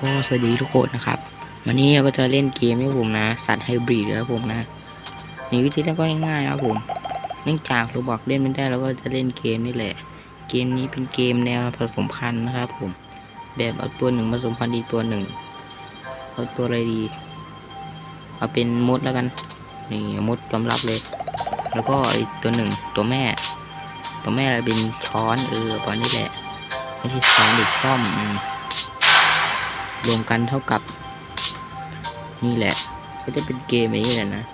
ก็สวัสดีทุกคนนะครับ วันนี้เราก็จะเล่นเกมให้ผมนะ สัตว์ไฮบริดครับผมนะนี่วิธีเล่นก็ง่ายๆครับผมเนื่องจากเราบอกเล่นไม่ได้เราก็จะเล่นเกมนี่แหละ เกมนี้เป็นเกมแนวผสมพันธุ์นะครับผม แบบเอาตัวหนึ่งผสมพันธุ์อีกตัวหนึ่งเอาตัวอะไรดี เอาเป็นมดแล้วกัน นี่มดยอมรับเลย แล้วก็อีกตัวหนึ่งตัวแม่ ตัวแม่อะไรเป็นช้อนเออประมาณนี้แหละไม่ใช่ช้อนเด็กซ่อมอืม รวมกันเท่ากับ นี่แหละ ก็จะเป็นเกมอย่างนี้แหละนะ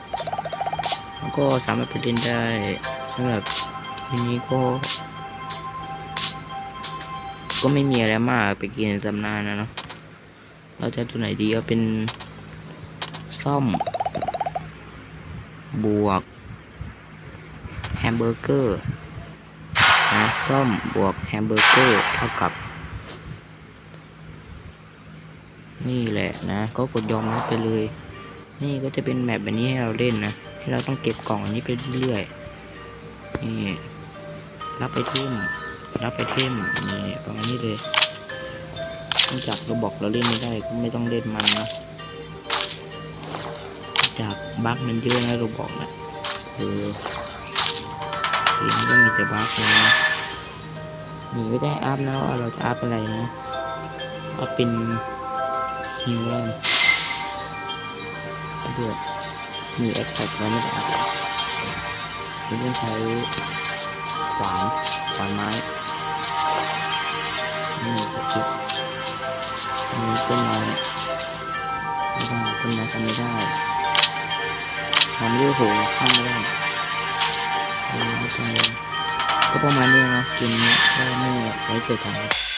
แล้วก็สามารถไปเล่นได้สำหรับทีนี้ก็ ก็ไม่มีอะไรมากไปเกมในตำนานนะเนาะเราจะตัวไหนดีเอาเป็นซ่อม บวก แฮมเบอร์เกอร์นะซ่อมบวกแฮมเบอร์เกอร์เท่ากับ นี่แหละนะ ก็กดยอมรับไปเลย นี่ก็จะเป็นแมปแบบนี้ให้เราเล่นนะให้เราต้องเก็บกล่องอันนี้ไปเรื่อยๆนี่รับไปเทมรับไปเทมนี่ประมาณนี้เลยนอกจากเราบอกเราเล่นไม่ได้ก็ไม่ต้องเล่นมันนะจากบั๊กมันเยอะนะเราบอกนะเออเกมก็มีแต่บั๊กเลยนะนี่ไม่ได้อัพนะว่าเราจะอัพอะไรนะอัพเป็น ฮิวแลนด์เดือดมีแอคแท็กไว้ไม่ได้อัพมันต้องใช้ขวานขวานไม้นี่สกิปมีต้นไม้ไม่ได้ต้นไม้ทำไม่ได้ทำด้วยโหข้ามไม่ได้ไม่ทำเลยก็ประมาณนี้นะกมนี้ก็ไม่ไว้เจอกันครับ